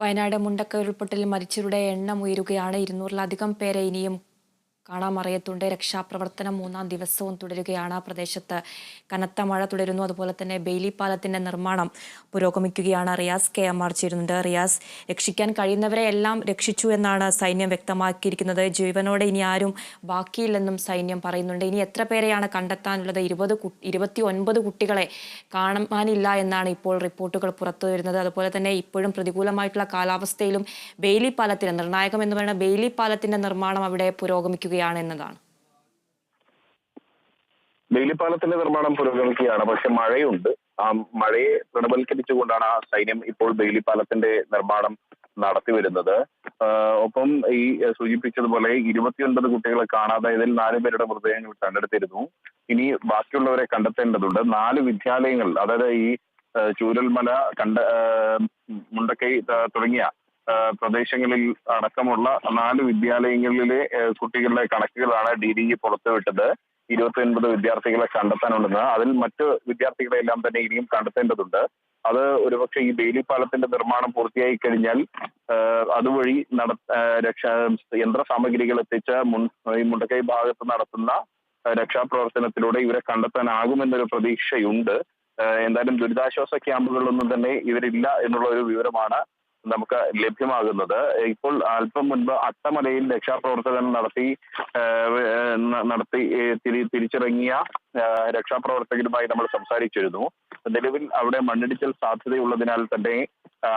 വയനാട് മുണ്ടക്ക ഉരുൾപൊട്ടലിൽ മരിച്ചവരുടെ എണ്ണം ഉയരുകയാണ്. ഇരുന്നൂറിലധികം പേരെ ഇനിയും കാണാമറയത്തുണ്ട് രക്ഷാപ്രവർത്തനം മൂന്നാം ദിവസവും തുടരുകയാണ്. പ്രദേശത്ത് കനത്ത മഴ തുടരുന്നു. അതുപോലെ തന്നെ ബെയിലി പാലത്തിന്റെ നിർമ്മാണം പുരോഗമിക്കുകയാണ്. റിയാസ് കെ എം ആർ ചേരുന്നുണ്ട്. റിയാസ് രക്ഷിക്കാൻ കഴിയുന്നവരെ എല്ലാം രക്ഷിച്ചു എന്നാണ് സൈന്യം വ്യക്തമാക്കിയിരിക്കുന്നത്. ജീവനോടെ ഇനി ആരും ബാക്കിയില്ലെന്നും സൈന്യം പറയുന്നുണ്ട്. ഇനി എത്ര പേരെയാണ് കണ്ടെത്താനുള്ളത്? ഇരുപത് ഇരുപത്തി ഒൻപത് കുട്ടികളെ കാണാനില്ല എന്നാണ് ഇപ്പോൾ റിപ്പോർട്ടുകൾ പുറത്തു വരുന്നത്. അതുപോലെ തന്നെ ഇപ്പോഴും പ്രതികൂലമായിട്ടുള്ള കാലാവസ്ഥയിലും ബെയിലി പാലത്തിന് നിർണായകം എന്ന് പറയുന്ന ബെയിലി പാലത്തിന്റെ നിർമ്മാണം അവിടെ പുരോഗമിക്കുകയാണ്. എന്നതാണ്. ബെയിലിപ്പാലത്തിന്റെ നിർമ്മാണം പുരോഗമിക്കുകയാണ്. പക്ഷെ മഴയുണ്ട്. ആ മഴയെ പ്രണവൽക്കരിച്ചുകൊണ്ടാണ് ആ സൈന്യം ഇപ്പോൾ ബെയിലിപ്പാലത്തിന്റെ നിർമ്മാണം നടത്തി വരുന്നത്. ഒപ്പം ഈ സൂചിപ്പിച്ചതുപോലെ ഇരുപത്തിയൊൻപത് കുട്ടികളെ കാണാതായതിൽ നാല് പേരുടെ മൃതദേഹങ്ങൾ കണ്ടെടുത്തിരുന്നു. ഇനി ബാക്കിയുള്ളവരെ കണ്ടെത്തേണ്ടതുണ്ട്. നാല് വിദ്യാലയങ്ങൾ അതായത് ഈ ചൂരൽമല കണ്ട മുണ്ടക്കൈ തുടങ്ങിയ പ്രദേശങ്ങളിൽ അടക്കമുള്ള നാല് വിദ്യാലയങ്ങളിലെ കുട്ടികളുടെ കണക്കുകളാണ് ഡി ഡി ഇ പുറത്തുവിട്ടത്. ഇരുപത്തി ഒൻപത് വിദ്യാർത്ഥികളെ കണ്ടെത്താനുണ്ടെന്ന്. അതിൽ മറ്റ് വിദ്യാർത്ഥികളെ എല്ലാം തന്നെ ഇനിയും കണ്ടെത്തേണ്ടതുണ്ട്. അത് ഒരുപക്ഷെ ഈ ബെയിലി പാലത്തിന്റെ നിർമ്മാണം പൂർത്തിയായി കഴിഞ്ഞാൽ അതുവഴി നട രക്ഷാ യന്ത്ര സാമഗ്രികൾ എത്തിച്ച് മുൻ ഈ മുണ്ടക്കൈ ഭാഗത്ത് നടത്തുന്ന രക്ഷാപ്രവർത്തനത്തിലൂടെ ഇവരെ കണ്ടെത്താനാകുമെന്നൊരു പ്രതീക്ഷയുണ്ട്. എന്തായാലും ദുരിതാശ്വാസ ക്യാമ്പുകളിലൊന്നും തന്നെ ഇവരില്ല എന്നുള്ള ഒരു വിവരമാണ് നമുക്ക് ലഭ്യമാകുന്നത്. ഇപ്പോൾ അല്പം മുൻപ് അട്ടമലയിൽ രക്ഷാപ്രവർത്തകൻ നടത്തി നടത്തി തിരിച്ചിറങ്ങിയ രക്ഷാപ്രവർത്തകരുമായി നമ്മൾ സംസാരിച്ചിരുന്നു. നിലവിൽ അവിടെ മണ്ണിടിച്ചൽ സാധ്യതയുള്ളതിനാൽ തന്നെ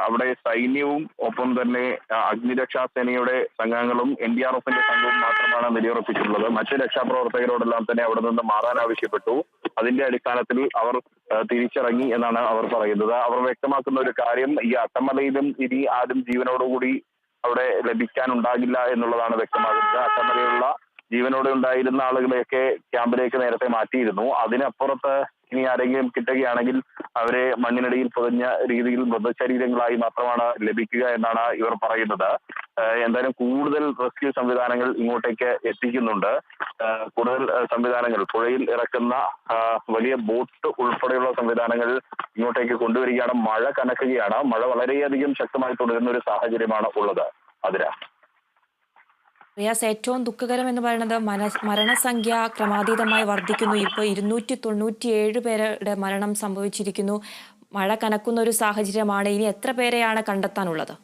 അവിടെ സൈന്യവും ഒപ്പം തന്നെ അഗ്നിരക്ഷാ സേനയുടെ സംഘങ്ങളും എൻ ഡി ആർ എഫിന്റെ സംഘവും മാത്രമാണ് നിലയുറപ്പിച്ചിട്ടുള്ളത്. മറ്റ് രക്ഷാപ്രവർത്തകരോടെല്ലാം തന്നെ അവിടെ നിന്ന് മാറാൻ ആവശ്യപ്പെട്ടു. അതിന്റെ അടിസ്ഥാനത്തിൽ അവർ തിരിച്ചിറങ്ങി എന്നാണ് അവർ പറയുന്നത്. അവർ വ്യക്തമാക്കുന്ന ഒരു കാര്യം ഈ അട്ടമലയിലും ഇനി ആരും ജീവനോടുകൂടി അവിടെ ലഭിക്കാനുണ്ടാകില്ല എന്നുള്ളതാണ് വ്യക്തമാകുന്നത്. അട്ടമലയിലുള്ള ജീവനോടെ ഉണ്ടായിരുന്ന ആളുകളെയൊക്കെ ക്യാമ്പിലേക്ക് നേരത്തെ മാറ്റിയിരുന്നു. അതിനപ്പുറത്ത് ഇനി ആരെങ്കിലും കിട്ടുകയാണെങ്കിൽ അവരെ മണ്ണിനടിയിൽ പൊതിഞ്ഞ രീതിയിൽ മൃതശരീരങ്ങളായി മാത്രമാണ് ലഭിക്കുക എന്നാണ് ഇവർ പറയുന്നത്. എന്തായാലും കൂടുതൽ റെസ്ക്യൂ സംവിധാനങ്ങൾ ഇങ്ങോട്ടേക്ക് എത്തിക്കുന്നുണ്ട്. കൂടുതൽ സംവിധാനങ്ങൾ പുഴയിൽ ഇറക്കുന്ന വലിയ ബോട്ട് ഉൾപ്പെടെയുള്ള സംവിധാനങ്ങൾ ഇങ്ങോട്ടേക്ക് കൊണ്ടുവരികയാണ്. മഴ കനക്കുകയാണ്. മഴ വളരെയധികം ശക്തമായി തുടരുന്ന ഒരു സാഹചര്യമാണ് ഉള്ളത്. അതിര. റിയാസ് ഏറ്റവും ദുഃഖകരം എന്ന് പറയുന്നത് മന മരണസംഖ്യ ക്രമാതീതമായി വർദ്ധിക്കുന്നു. ഇപ്പോൾ ഇരുന്നൂറ്റി തൊണ്ണൂറ്റിയേഴ് പേരുടെ മരണം സംഭവിച്ചിരിക്കുന്നു. മഴ കനക്കുന്ന ഒരു സാഹചര്യമാണ്. ഇനി എത്ര പേരെയാണ് കണ്ടെത്താനുള്ളത്?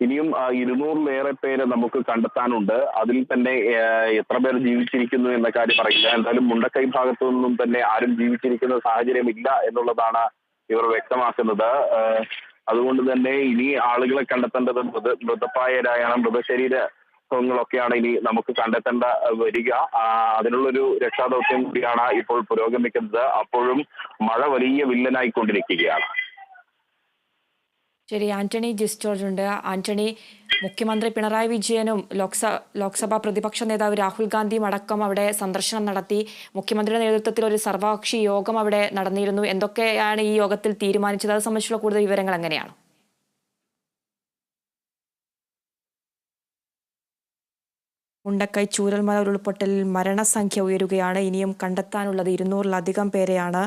ഇനിയും ഇരുന്നൂറിലേറെ പേര് നമുക്ക് കണ്ടെത്താനുണ്ട്. അതിൽ തന്നെ എത്ര പേർ ജീവിച്ചിരിക്കുന്നു എന്ന കാര്യം പറയില്ല എന്തായാലും മുണ്ടക്കൈ ഭാഗത്തു നിന്നും തന്നെ ആരും ജീവിച്ചിരിക്കുന്ന സാഹചര്യമില്ല എന്നുള്ളതാണ് ഇവർ വ്യക്തമാക്കുന്നത്. അതുകൊണ്ട് തന്നെ ഇനി ആളുകളെ കണ്ടെത്തേണ്ടത് മൃത മൃതപ്പായരായാണ് മൃതശരീരങ്ങളൊക്കെയാണ് ഇനി നമുക്ക് കണ്ടെത്തേണ്ട വരിക. അതിനുള്ളൊരു രക്ഷാദൗത്യം കൂടിയാണ് ഇപ്പോൾ പുരോഗമിക്കുന്നത്. അപ്പോഴും മഴ വലിയ വില്ലനായിക്കൊണ്ടിരിക്കുകയാണ്. ശരി ആന്റണി ജിസ് ജോർജ് ഉണ്ട്. ആന്റണി മുഖ്യമന്ത്രി പിണറായി വിജയനും ലോക്സ ലോക്സഭാ പ്രതിപക്ഷ നേതാവ് രാഹുൽ ഗാന്ധിയും അടക്കം അവിടെ സന്ദർശനം നടത്തി. മുഖ്യമന്ത്രിയുടെ നേതൃത്വത്തിൽ ഒരു സർവകക്ഷി യോഗം അവിടെ നടന്നിരുന്നു. എന്തൊക്കെയാണ് ഈ യോഗത്തിൽ തീരുമാനിച്ചത്? അത് സംബന്ധിച്ചുള്ള കൂടുതൽ വിവരങ്ങൾ എങ്ങനെയാണ്? മുണ്ടക്കൈ ചൂരൽമല ഉരുൾപൊട്ടലിൽ മരണസംഖ്യ ഉയരുകയാണ്. ഇനിയും കണ്ടെത്താനുള്ളത് ഇരുന്നൂറിലധികം പേരെയാണ്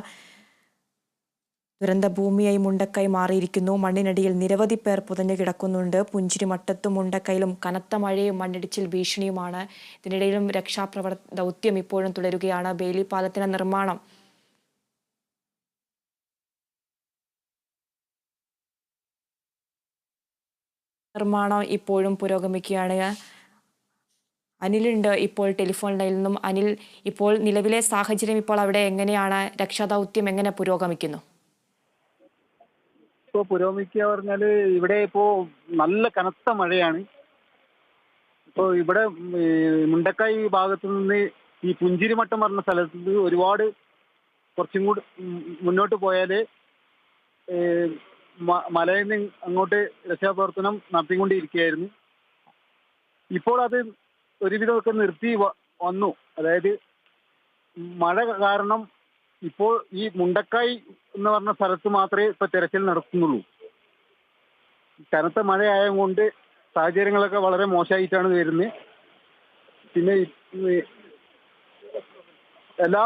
ദുരന്തഭൂമിയായി മുണ്ടക്കൈ മാറിയിരിക്കുന്നു. മണ്ണിനടിയിൽ നിരവധി പേർ പുതഞ്ഞു കിടക്കുന്നുണ്ട്. പുഞ്ചിരിമട്ടത്തും മുണ്ടക്കൈയിലും കനത്ത മഴയും മണ്ണിടിച്ചിൽ ഭീഷണിയുമാണ്. ഇതിനിടയിലും രക്ഷാപ്രവർ ദൗത്യം ഇപ്പോഴും തുടരുകയാണ്. ബേലി നിർമ്മാണം നിർമ്മാണം ഇപ്പോഴും പുരോഗമിക്കുകയാണ്. അനിലുണ്ട് ഇപ്പോൾ ടെലിഫോൺ ലൈനിൽ നിന്നും. അനിൽ ഇപ്പോൾ നിലവിലെ സാഹചര്യം ഇപ്പോൾ അവിടെ എങ്ങനെയാണ്? രക്ഷാദൗത്യം എങ്ങനെ പുരോഗമിക്കുന്നു? ഇപ്പൊ പുരോഗമിക്കുക പറഞ്ഞാൽ ഇവിടെ ഇപ്പോ നല്ല കനത്ത മഴയാണ്. ഇപ്പോൾ ഇവിടെ മുണ്ടക്കായ് ഭാഗത്തു നിന്ന് ഈ പുഞ്ചിരിമട്ടം പറഞ്ഞ സ്ഥലത്ത് ഒരുപാട് കുറച്ചും കൂടി മുന്നോട്ട് പോയാൽ ഏ, മലയിൽ നിന്ന് അങ്ങോട്ട് രക്ഷാപ്രവർത്തനം നടത്തിക്കൊണ്ടിരിക്കുകയായിരുന്നു. ഇപ്പോൾ അത് ഒരുവിധമൊക്കെ നിർത്തി വന്നു. അതായത് മഴ കാരണം ഇപ്പോൾ ഈ മുണ്ടക്കായ് എന്ന് പറഞ്ഞ സ്ഥലത്ത് മാത്രമേ ഇപ്പൊ തെരച്ചിൽ നടത്തുന്നുള്ളൂ കനത്ത മഴയായതുകൊണ്ട് സാഹചര്യങ്ങളൊക്കെ വളരെ മോശമായിട്ടാണ് വരുന്നത്. പിന്നെ എല്ലാ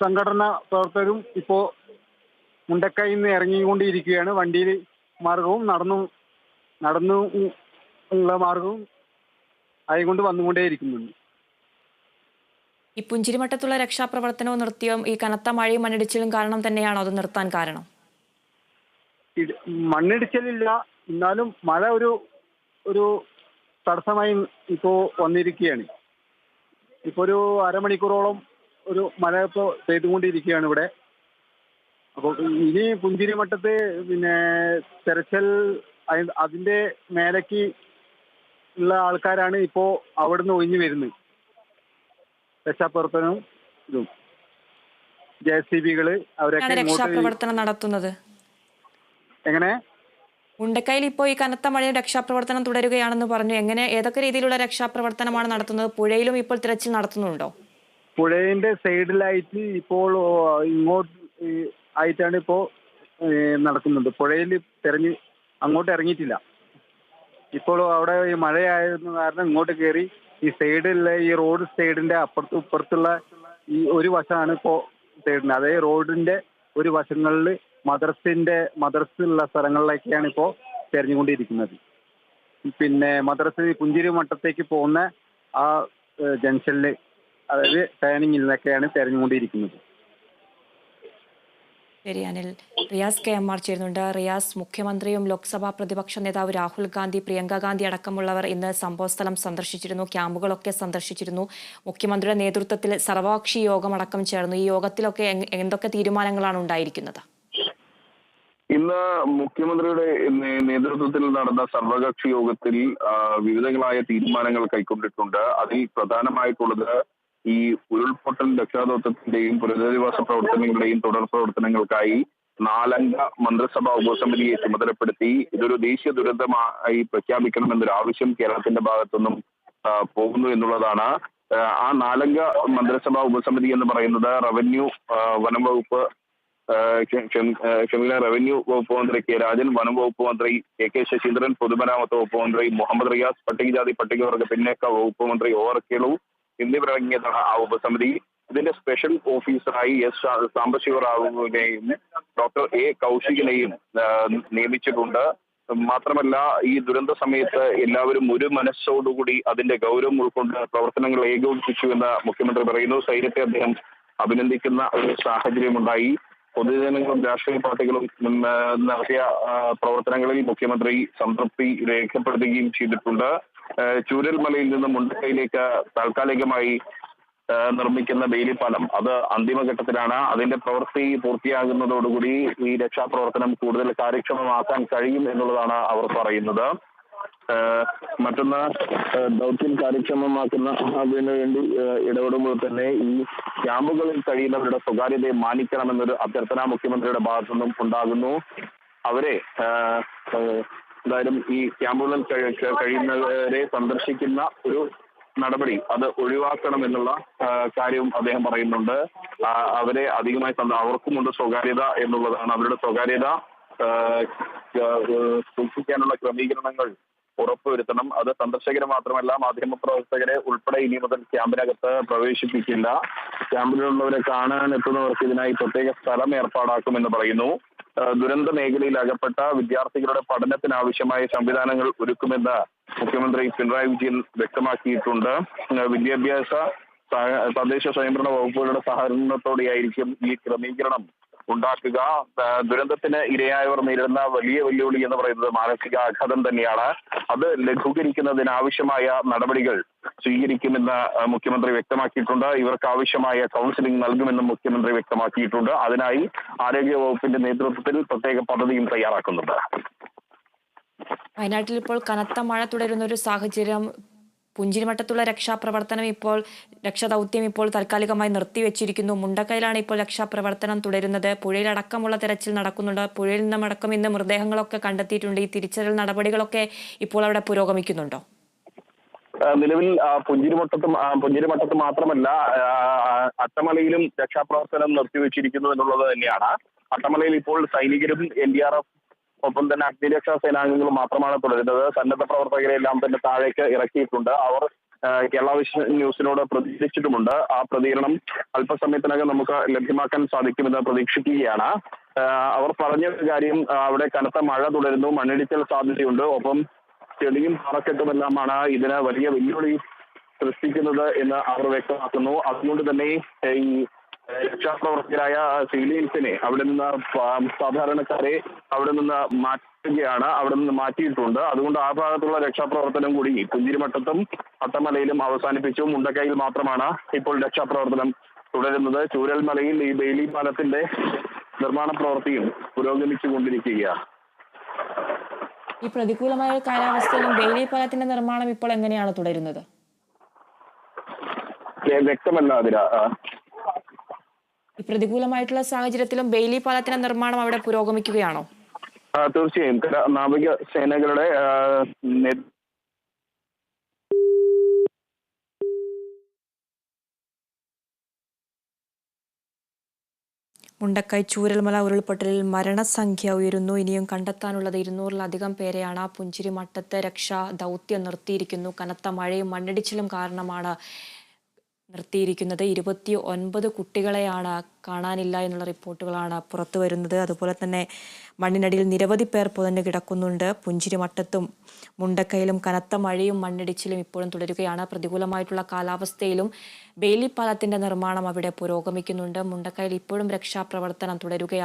സംഘടനാ പ്രവർത്തകരും ഇപ്പോ മുണ്ടക്കായി നിന്ന് ഇറങ്ങിക്കൊണ്ടിരിക്കുകയാണ്. വണ്ടിയിൽ മാർഗവും നടന്നു നടന്നു ഉള്ള മാർഗവും ആയിക്കൊണ്ട് വന്നുകൊണ്ടേയിരിക്കുന്നുണ്ട്. ഈ പുഞ്ചിരിമട്ടത്തുള്ള രക്ഷാപ്രവർത്തനവും നിർത്തിയും ഈ കനത്ത മഴയും മണ്ണിടിച്ചിലും കാരണം തന്നെയാണോ അത് നിർത്താൻ കാരണം? മണ്ണിടിച്ചിലില്ല. എന്നാലും മഴ ഒരു ഒരു തടസ്സമായി ഇപ്പോ വന്നിരിക്കുകയാണ്. ഇപ്പൊ ഒരു അരമണിക്കൂറോളം ഒരു മഴ ഇപ്പോ പെയ്തുകൊണ്ടിരിക്കുകയാണ് ഇവിടെ. അപ്പോൾ ഇനി പുഞ്ചിരിമട്ടത്ത് പിന്നെ തെരച്ചിൽ അതിന്റെ മേലേക്ക് ഉള്ള ആൾക്കാരാണ് ഇപ്പോ അവിടുന്ന് ഒഴിഞ്ഞു വരുന്നത്. രക്ഷാപ്രവർത്തനവും ഇതും. ജെ സി ബികൾ അവരൊക്കെ രക്ഷാപ്രവർത്തനം നടത്തുന്നത്? എങ്ങനെ? ഉണ്ടക്കയിൽ ഇപ്പോൾ ഈ കനത്ത മഴയിൽ രക്ഷാപ്രവർത്തനം തുടരുകയാണെന്ന് പറഞ്ഞു. എങ്ങനെ ഏതൊക്കെ രീതിയിലുള്ള രക്ഷാപ്രവർത്തനമാണ് നടത്തുന്നത്? പുഴയിലും ഇപ്പോൾ തിരച്ചിൽ നടത്തുന്നുണ്ടോ? പുഴയിന്റെ സൈഡിലായിട്ട് ഇപ്പോൾ ഇങ്ങോട്ട് ആയിട്ടാണ് ഇപ്പോ നടക്കുന്നത്. നടക്കുന്നുണ്ട് പുഴയിൽ തെരഞ്ഞ് അങ്ങോട്ട് ഇറങ്ങിയിട്ടില്ല. ഇപ്പോൾ അവിടെ ഈ മഴയായിരുന്നു കാരണം ഇങ്ങോട്ട് കയറി ഈ സൈഡിലുള്ള ഈ റോഡ് സൈഡിന്റെ അപ്പുറത്ത് ഇപ്പുറത്തുള്ള ഈ ഒരു വശമാണ് ഇപ്പോ സൈഡിന് അതായത് റോഡിന്റെ ഒരു വശങ്ങളിൽ മദ്രസിന്റെ മദ്രസ ഉള്ള സ്ഥലങ്ങളിലേക്കാണ് ഇപ്പോ തെരഞ്ഞുകൊണ്ടിരിക്കുന്നത്. പിന്നെ മദ്രസ പുഞ്ചിരി മട്ടത്തേക്ക് പോകുന്ന ആ ജംഗ്ഷനിൽ അതായത് ടേണിങ്ങിൽ നിന്നൊക്കെയാണ് തെരഞ്ഞുകൊണ്ടിരിക്കുന്നത്. ശരി Anil. Riyas K M R ചേരുന്നുണ്ട്. റിയാസ് മുഖ്യമന്ത്രിയും ലോക്സഭാ പ്രതിപക്ഷ നേതാവ് രാഹുൽ ഗാന്ധി പ്രിയങ്ക ഗാന്ധി അടക്കമുള്ളവർ ഇന്ന് സംഭവസ്ഥലം സന്ദർശിച്ചിരുന്നു. ക്യാമ്പുകളൊക്കെ സന്ദർശിച്ചിരുന്നു. മുഖ്യമന്ത്രിയുടെ നേതൃത്വത്തിൽ സർവകക്ഷി യോഗം അടക്കം ചേർന്നു. ഈ യോഗത്തിലൊക്കെ എന്തൊക്കെ തീരുമാനങ്ങളാണ് ഉണ്ടായിരിക്കുന്നത്? ഇന്ന് മുഖ്യമന്ത്രിയുടെ നേതൃത്വത്തിൽ നടന്ന സർവകക്ഷി യോഗത്തിൽ വിവിധങ്ങളായ തീരുമാനങ്ങൾ കൈക്കൊണ്ടിട്ടുണ്ട്. അതിൽ പ്രധാനമായിട്ടുള്ളത് ഈ ഉരുൾപൊട്ടൽ രക്ഷാദൌത്യത്തിന്റെയും പുനരധിവാസ പ്രവർത്തനങ്ങളുടെയും തുടർ പ്രവർത്തനങ്ങൾക്കായി നാലംഗ മന്ത്രിസഭാ ഉപസമിതിയെ ചുമതലപ്പെടുത്തി ഇതൊരു ദേശീയ ദുരന്തമായി പ്രഖ്യാപിക്കണമെന്നൊരു ആവശ്യം കേരളത്തിന്റെ ഭാഗത്തുനിന്നും പോകുന്നു എന്നുള്ളതാണ്. ആ, നാലംഗ മന്ത്രിസഭാ ഉപസമിതി എന്ന് പറയുന്നത് റവന്യൂ വനം വകുപ്പ് റവന്യൂ വകുപ്പ് മന്ത്രി കെ രാജൻ വനം വകുപ്പ് മന്ത്രി കെ കെ ശശീന്ദ്രൻ പൊതുമരാമത്ത് വകുപ്പ് മന്ത്രി മുഹമ്മദ് റിയാസ് പട്ടികജാതി പട്ടികവർഗ പിന്നേക്ക വകുപ്പ് മന്ത്രി ഒ ആർ കേളു എന്നിവരടങ്ങിയതാണ് ആ ഉപസമിതി. ഇതിന്റെ സ്പെഷ്യൽ ഓഫീസറായി എസ് സാംബശിവറാവുവിനെയും ഡോക്ടർ എ കൗശികിനെയും നിയമിച്ചിട്ടുണ്ട്. മാത്രമല്ല ഈ ദുരന്ത സമയത്ത് എല്ലാവരും ഒരു മനസ്സോടുകൂടി അതിന്റെ ഗൗരവം ഉൾക്കൊണ്ട് പ്രവർത്തനങ്ങൾ ഏകോപിപ്പിച്ചു എന്ന് മുഖ്യമന്ത്രി പറയുന്നു. സൈന്യത്തെ അദ്ദേഹം അഭിനന്ദിക്കുന്ന ഒരു സാഹചര്യമുണ്ടായി. പൊതുജനങ്ങളും രാഷ്ട്രീയ പാർട്ടികളും നടത്തിയ പ്രവർത്തനങ്ങളിൽ മുഖ്യമന്ത്രി സംതൃപ്തി രേഖപ്പെടുത്തുകയും ചെയ്തിട്ടുണ്ട്. ചൂരൽമലയിൽ നിന്നും മുണ്ടക്കയിലേക്ക് താൽക്കാലികമായി നിർമ്മിക്കുന്ന ബെയിലിപ്പാലം. അത് അന്തിമഘട്ടത്തിലാണ് അതിന്റെ പ്രവൃത്തി പൂർത്തിയാകുന്നതോടുകൂടി ഈ രക്ഷാപ്രവർത്തനം കൂടുതൽ കാര്യക്ഷമമാക്കാൻ കഴിയും എന്നുള്ളതാണ് അവർ പറയുന്നത്. മറ്റൊന്ന് ദൗത്യം കാര്യക്ഷമമാക്കുന്ന അതിനു വേണ്ടി ഇടപെടുമ്പോൾ തന്നെ ഈ ക്യാമ്പുകളിൽ കഴിയുന്നവരുടെ സ്വകാര്യതയെ മാനിക്കണമെന്നൊരു അഭ്യർത്ഥന മുഖ്യമന്ത്രിയുടെ ഭാഗത്തു നിന്നും ഉണ്ടാകുന്നു. അവരെ എന്തായാലും ഈ ക്യാമ്പുകളിൽ കഴി- കഴി- കഴിയുന്നവരെ സന്ദർശിക്കുന്ന ഒരു നടപടി അത് ഒഴിവാക്കണം എന്നുള്ള കാര്യവും അദ്ദേഹം പറയുന്നുണ്ട്. അവരെ അധികമായി അവർക്കുമുണ്ട് സ്വകാര്യത എന്നുള്ളതാണ്. അവരുടെ സ്വകാര്യത സൂക്ഷിക്കാനുള്ള ക്രമീകരണങ്ങൾ ഉറപ്പുവരുത്തണം. അത് സന്ദർശകരെ മാത്രമല്ല മാധ്യമപ്രവർത്തകരെ ഉൾപ്പെടെ ഇനി മുതൽ ക്യാമ്പിനകത്ത് പ്രവേശിപ്പിക്കില്ല. ക്യാമ്പിലുള്ളവരെ കാണാൻ എത്തുന്നവർക്ക് ഇതിനായി പ്രത്യേക സ്ഥലം ഏർപ്പാടാക്കുമെന്ന് പറയുന്നു. ദുരന്ത മേഖലയിൽ അകപ്പെട്ട വിദ്യാർത്ഥികളുടെ പഠനത്തിനാവശ്യമായ സംവിധാനങ്ങൾ ഒരുക്കുമെന്ന് മുഖ്യമന്ത്രി പിണറായി വിജയൻ വ്യക്തമാക്കിയിട്ടുണ്ട്. വിദ്യാഭ്യാസ തദ്ദേശ സ്വയംഭരണ വകുപ്പുകളുടെ സഹകരണത്തോടെയായിരിക്കും ഈ ക്രമീകരണം ഉണ്ടാക്കുക. ദുരന്തത്തിന് ഇരയായവർ നേരിടുന്ന വലിയ വെല്ലുവിളി എന്ന് പറയുന്നത് മാനസികാഘാതം തന്നെയാണ്. അത് ലഘൂകരിക്കുന്നതിന് ആവശ്യമായ നടപടികൾ സ്വീകരിക്കുമെന്ന് മുഖ്യമന്ത്രി വ്യക്തമാക്കിയിട്ടുണ്ട്. ഇവർക്ക് ആവശ്യമായ കൗൺസിലിംഗ് നൽകുമെന്നും മുഖ്യമന്ത്രി വ്യക്തമാക്കിയിട്ടുണ്ട്. അതിനായി ആരോഗ്യ വകുപ്പിന്റെ നേതൃത്വത്തിൽ പ്രത്യേക പദ്ധതിയും തയ്യാറാക്കുന്നുണ്ട്. വയനാട്ടിൽ ഇപ്പോൾ കനത്ത മഴ തുടരുന്ന ഒരു സാഹചര്യം. പുഞ്ചിരിമട്ടത്തുള്ള രക്ഷാപ്രവർത്തനം ഇപ്പോൾ രക്ഷാദൗത്യം ഇപ്പോൾ താൽക്കാലികമായി നിർത്തിവെച്ചിരിക്കുന്നു. മുണ്ടക്കയിലാണ് ഇപ്പോൾ രക്ഷാപ്രവർത്തനം തുടരുന്നത്. പുഴയിലടക്കമുള്ള തെരച്ചിൽ നടക്കുന്നുണ്ട്. പുഴയിൽ നിന്നടക്കം ഇന്ന് മൃതദേഹങ്ങളൊക്കെ കണ്ടെത്തിയിട്ടുണ്ട്. ഈ തിരിച്ചറിയൽ നടപടികളൊക്കെ ഇപ്പോൾ അവിടെ പുരോഗമിക്കുന്നുണ്ടോ? നിലവിൽ പുഞ്ചിരിമട്ടത്തും പുഞ്ചിരിമട്ടത്ത് മാത്രമല്ല അട്ടമലയിലും രക്ഷാപ്രവർത്തനം നിർത്തിവെച്ചിരിക്കുന്നു എന്നുള്ളത് തന്നെയാണ്. അട്ടമലയിൽ ഇപ്പോൾ സൈനികരും എൻ ഡി ആർ എഫ് ഒപ്പം തന്നെ അഗ്നിരക്ഷാ സേനാംഗങ്ങൾ മാത്രമാണ് തുടരുന്നത്. സന്നദ്ധ പ്രവർത്തകരെ എല്ലാം തന്നെ താഴേക്ക് ഇറക്കിയിട്ടുണ്ട്. അവർ കേരള വിഷൻ ന്യൂസിനോട് പ്രതികരിച്ചിട്ടുമുണ്ട്. ആ പ്രതികരണം അല്പസമയത്തിനകം നമുക്ക് ലഭ്യമാക്കാൻ സാധിക്കുമെന്ന് പ്രതീക്ഷിക്കുകയാണ്. അവർ പറഞ്ഞ കാര്യം അവിടെ കനത്ത മഴ തുടരുന്നു. മണ്ണിടിച്ചൽ സാധ്യതയുണ്ട്. ഒപ്പം ചെളിയും പാറക്കെട്ടുമെല്ലാമാണ് ഇതിന് വലിയ വെല്ലുവിളി സൃഷ്ടിക്കുന്നത് എന്ന് അവർ വ്യക്തമാക്കുന്നു. അതുകൊണ്ട് തന്നെ ഈ രക്ഷാപ്രവർത്തകരായ സിവിലിയൻസിനെ അവിടെ നിന്ന് സാധാരണക്കാരെ അവിടെ നിന്ന് മാറ്റുകയാണ് അവിടെ നിന്ന് മാറ്റിയിട്ടുണ്ട്. അതുകൊണ്ട് ആ ഭാഗത്തുള്ള രക്ഷാപ്രവർത്തനം കൂടി പുഞ്ചിരിമട്ടത്തും അട്ടമലയിലും അവസാനിപ്പിച്ചു മുണ്ടക്കയിൽ മാത്രമാണ് ഇപ്പോൾ രക്ഷാപ്രവർത്തനം തുടരുന്നത്. ചൂരൽമലയിൽ ഈ ബെയിലി പാലത്തിന്റെ നിർമ്മാണ പ്രവൃത്തിയും പുരോഗമിച്ചുകൊണ്ടിരിക്കുകയാണ് ഈ പ്രതികൂലമായ കാലാവസ്ഥയിലും ബെയിലി പാലത്തിന്റെ നിർമ്മാണം ഇപ്പോൾ എങ്ങനെയാണ് തുടരുന്നത്? വ്യക്തമല്ല അതിര പ്രതികൂലമായിട്ടുള്ള സാഹചര്യത്തിലും ബെയിലി പാലത്തിന്റെ നിർമ്മാണം അവിടെ പുരോഗമിക്കുകയാണോ? ആ, തീർച്ചയായും. നാവിക സേനകളുടെ മുണ്ടക്കൈ ചൂരൽമല ഉരുൾപൊട്ടലിൽ മരണസംഖ്യ ഉയരുന്നു. ഇനിയും കണ്ടെത്താനുള്ളത് ഇരുന്നൂറിലധികം പേരെയാണ് പുഞ്ചിരിമട്ടത്ത് രക്ഷാ ദൗത്യം നിർത്തിയിരിക്കുന്നു. കനത്ത മഴയും മണ്ണിടിച്ചിലും കാരണമാണ് നിർത്തിയിരിക്കുന്നത്. ഇരുപത്തി ഒൻപത് കുട്ടികളെയാണ് കാണാനില്ല എന്നുള്ള റിപ്പോർട്ടുകളാണ് പുറത്തു വരുന്നത്. അതുപോലെ തന്നെ മണ്ണിനടിയിൽ നിരവധി പേർ പുതഞ്ഞു കിടക്കുന്നുണ്ട്. പുഞ്ചിരിമട്ടത്തും മുണ്ടക്കയിലും കനത്ത മഴയും മണ്ണിടിച്ചിലും ഇപ്പോഴും തുടരുകയാണ്. പ്രതികൂലമായിട്ടുള്ള കാലാവസ്ഥയിലും ബെയിലി നിർമ്മാണം അവിടെ പുരോഗമിക്കുന്നുണ്ട്. മുണ്ടക്കയിൽ ഇപ്പോഴും രക്ഷാപ്രവർത്തനം തുടരുകയാണ്.